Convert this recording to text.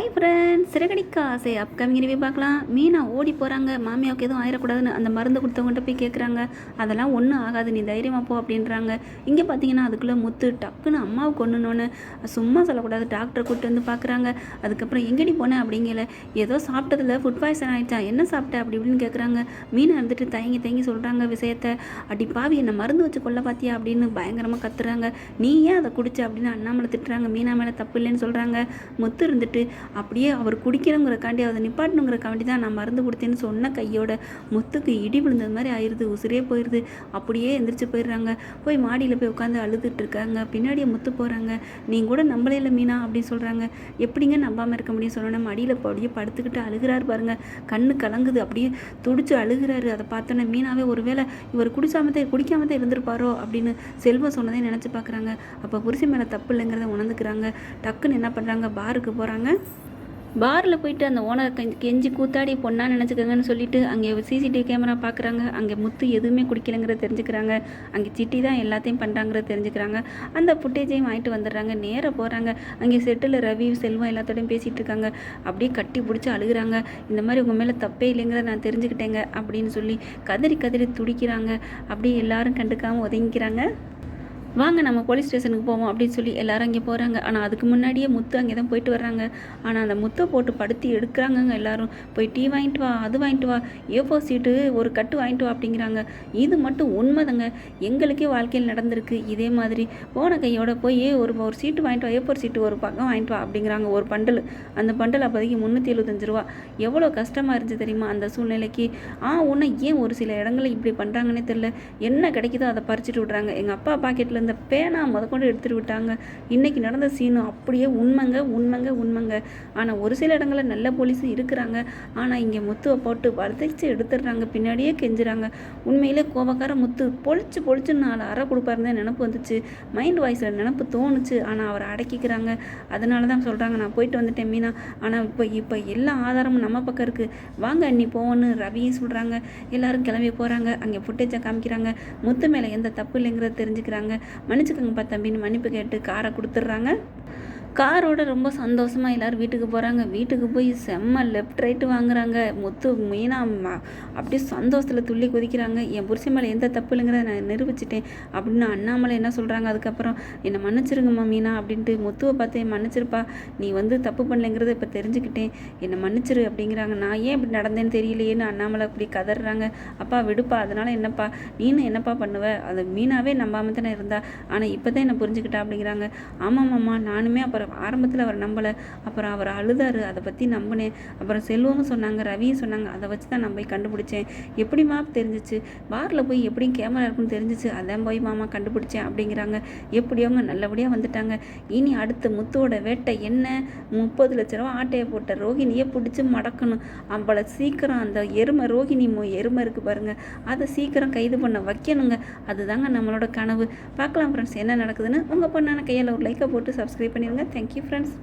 Hi friends Siragadikka ஆசை upcoming review பார்க்கலாம். மீனா ஓடி போகிறாங்க மாமியாவுக்கு எதுவும் ஆயிடக்கூடாதுன்னு அந்த மருந்து கொடுத்தவங்கள்ட்ட போய் கேட்குறாங்க அதெல்லாம் ஒன்றும் ஆகாது நீ தைரியமாக போ அப்படின்றாங்க. இங்கே பார்த்தீங்கன்னா அதுக்குள்ளே முத்து டக்குன்னு அம்மாவை கொண்டுனோன்னு சும்மா சொல்லக்கூடாது டாக்டரை கூப்பிட்டு வந்து பார்க்குறாங்க அதுக்கப்புறம் எங்கடி போனேன் அப்படிங்கல ஏதோ சாப்பிட்டதில் ஃபுட் பாய்சன் ஆகிடுச்சா என்ன சாப்பிட்ட அப்படி இப்படின்னு கேட்குறாங்க மீனை இருந்துட்டு தயங்கி தயங்கி சொல்கிறாங்க விஷயத்த. அடி பாவி என்னை மருந்து வச்சு கொல்ல பார்த்தியா அப்படின்னு பயங்கரமாக கத்துறாங்க. நீ ஏன் அதை குடிச்ச அப்படின்னு அண்ணாமலை திட்டுறாங்க. மீனா மேலே தப்பு இல்லைன்னு சொல்கிறாங்க முத்து இருந்துட்டு அப்படியே அவர் குடிக்கிறோங்கிறக்காண்டி அதை நிப்பாட்டணுங்கிறக்காண்டி தான் நான் மருந்து கொடுத்தேன்னு சொன்ன கையோட முத்துக்கு இடி விழுந்தது மாதிரி ஆயிடுது உசுரே போயிடுது அப்படியே எந்திரிச்சு போயிடுறாங்க. போய் மாடியில் போய் உட்காந்து அழுதுட்டு இருக்காங்க. பின்னாடியே முத்து போகிறாங்க நீங்கள் கூட நம்மளே இல்லை மீனா அப்படின்னு சொல்கிறாங்க எப்படிங்க நம்பாமல் இருக்க முடியும்? சொல்லணும் மடியில் அப்படியே படுத்துக்கிட்டு அழுகிறார் பாருங்க. கண்ணு கலங்குது. அப்படியே துடிச்சு அழுகிறாரு. அதை பார்த்தோன்னே மீனாவே ஒருவேளை இவர் குடிச்சாமத்தே தான் இருந்திருப்பாரோ அப்படின்னு செல்வம் சொன்னதே நினச்சி பார்க்குறாங்க. அப்போ புருஷன் மேலே தப்பு இல்லைங்கிறத உணர்ந்துக்கிறாங்க. டக்குன்னு என்ன பண்ணுறாங்க பாருக்கு போகிறாங்க பாரில் போயிட்டு அந்த ஓனர் கெஞ்சி கெஞ்சி கூத்தாடி பொண்ணா நினச்சிக்கோங்கன்னு சொல்லிட்டு அங்கே சிசிடிவி கேமரா பார்க்குறாங்க அங்கே முத்து எதுவுமே குடிக்கலைங்கிறத தெரிஞ்சுக்கிறாங்க. அங்கே சிட்டி தான் எல்லாத்தையும் பண்ணுறாங்கிறத தெரிஞ்சுக்கிறாங்க. அந்த ஃபுட்டேஜையும் வாங்கிட்டு வந்துடுறாங்க. நேராக போகிறாங்க அங்கே செட்டில் ரவி செல்வம் எல்லாத்தோடையும் பேசிகிட்டு இருக்காங்க அப்படியே கட்டி பிடிச்சி அழுகுறாங்க. இந்த மாதிரி உங்கள் மேலே தப்பே இல்லைங்கிறத நான் தெரிஞ்சுக்கிட்டேங்க அப்படின்னு சொல்லி கதறி கதறி துடிக்கிறாங்க. அப்படியே எல்லாரும் கண்டுக்காமல் ஒதுங்கிக்கிறாங்க. வாங்க நம்ம போலீஸ் ஸ்டேஷனுக்கு போவோம் அப்படின்னு சொல்லி எல்லாரும் அங்கே போகிறாங்க ஆனால் அதுக்கு முன்னாடியே முத்து அங்கே தான் போயிட்டு வர்றாங்க. ஆனால் அந்த முத்தை போட்டு படுத்தி எடுக்கிறாங்கங்க எல்லாரும். போய் டீ வாங்கிட்டு வா அது வாங்கிட்டு வா. ஏஃபோ சீட்டு ஒரு கட்டு வாங்கிட்டு வா அப்படிங்கிறாங்க. இது மட்டும் உண்மைதாங்க. எங்களுக்கே வாழ்க்கையில் நடந்திருக்கு இதே மாதிரி. போன கையோட போய் ஒரு ஒரு சீட்டு வாங்கிட்டு வா ஏஃபோர் சீட்டு ஒரு பக்கம் வாங்கிட்டு வா அப்படிங்கிறாங்க ஒரு பண்டல். அந்த பண்டல் அப்போதைக்கு முந்நூற்றி எழுபத்தஞ்சு ரூபா. எவ்வளோ கஷ்டமாக இருந்துச்சு தெரியுமா அந்த சூழ்நிலைக்கு. ஆ உன்னை ஏன் ஒரு சில இடங்களில் இப்படி பண்ணுறாங்கன்னே தெரில என்ன கிடைக்குதோ அதை பறிச்சுட்டு விட்றாங்க. எங்கள் அப்பா பாக்கெட்டில் இந்த பேனா முதற்கொண்டு எடுத்துட்டு விட்டாங்க. இன்னைக்கு நடந்த சீனும் அப்படியே உண்மைங்க உண்மைங்க உண்மைங்க. ஆனால் ஒரு சில இடங்களில் நல்ல போலீஸும் இருக்கிறாங்க. ஆனால் இங்கே முத்துவை போட்டு வளைச்சு எடுத்துடுறாங்க. பின்னாடியே கெஞ்சுறாங்க. உண்மையிலே கோபக்கார முத்து பொழிச்சு பொழிச்சு நாலு அறை கொடுப்பாருந்தே நினப்பு வந்துச்சு. மைண்ட் வாய்ஸில் நினப்பு தோணுச்சு. ஆனால் அவரை அடக்கிக்கிறாங்க. அதனால தான் சொல்கிறாங்க நான் போயிட்டு வந்துட்டேன் மீனா. ஆனால் இப்போ இப்போ எல்லா ஆதாரமும் நம்ம பக்கம் இருக்குது வாங்க அண்ணி போவோன்னு ரவியும் சொல்கிறாங்க எல்லாரும் கிளம்பி போகிறாங்க அங்கே ஃபுட்டேஜை காமிக்கிறாங்க. முத்து மேலே எந்த தப்பு இல்லைங்கிறத தெரிஞ்சுக்கிறாங்க. மன்னிச்சுக்கோங்கப்பா தம்பின்னு மன்னிப்பு கேட்டு காரை கொடுத்துட்றாங்க. காரோட ரொம்ப சந்தோஷமாக எல்லோரும் வீட்டுக்கு போகிறாங்க வீட்டுக்கு போய் செம்ம லெஃப்ட் ரைட்டு வாங்குறாங்க. முத்து மீனா அப்படியே சந்தோஷத்தில் துள்ளி குதிக்கிறாங்க. என் புருஷன் மேலே எந்த தப்பு இல்லைங்கிறத நான் நிரூபிச்சிட்டேன். அப்படின்னு அண்ணாமலை என்ன சொல்கிறாங்க அதுக்கப்புறம் என்னை மன்னிச்சிருங்கம்மா மீனா அப்படின்ட்டு முத்துவை பார்த்து மன்னிச்சிருப்பா. நீ வந்து தப்பு பண்ணலைங்கிறத இப்போ தெரிஞ்சுக்கிட்டேன். என்னை மன்னிச்சிரு அப்படிங்கிறாங்க. நான் ஏன் இப்படி நடந்தேன்னு தெரியலையேன்னு அண்ணாமலை அப்படி கதறாங்க. அப்பா விடுப்பா. அதனால் என்னப்பா? நீனு என்னப்பா பண்ணுவ? அதை மீனாவே நம்பாமல் தானே இருந்தா. ஆனால் இப்போ தான் என்னை புரிஞ்சுக்கிட்டா அப்படிங்கிறாங்க. ஆமாம்மாம்மா நானுமே அப்போ அப்புறம் ஆரம்பத்தில் அவர் நம்பலை. அப்புறம் அவர் அழுதாரு. அதை பற்றி நம்பினேன் அப்புறம் செல்வமும் சொன்னாங்க ரவியும் சொன்னாங்க அதை வச்சு தான் நான் போய் கண்டுபிடிச்சேன். எப்படிம்மா தெரிஞ்சிச்சு? பாரில் போய் எப்படியும் கேமரா இருக்குன்னு தெரிஞ்சிச்சு? அதான் போய் மாமா கண்டுபிடிச்சேன் அப்படிங்கிறாங்க. எப்படியோங்க நல்லபடியாக வந்துட்டாங்க? இனி அடுத்து முத்தோட வேட்டை என்ன? முப்பது லட்ச ரூபா ஆட்டையை போட்ட ரோகிணியை பிடிச்சி மடக்கணும். அவளை சீக்கிரம் அந்த எருமை ரோகிணி மோ எருமை இருக்குது பாருங்கள் அதை சீக்கிரம் கைது பண்ண வைக்கணுங்க. அதுதாங்க நம்மளோட கனவு. பார்க்கலாம் ஃப்ரெண்ட்ஸ் என்ன நடக்குதுன்னு உங்கள் பொண்ணான கையில் ஒரு லைக்கை போட்டு சப்ஸ்கிரைப் பண்ணிடுங்க. Thank you friends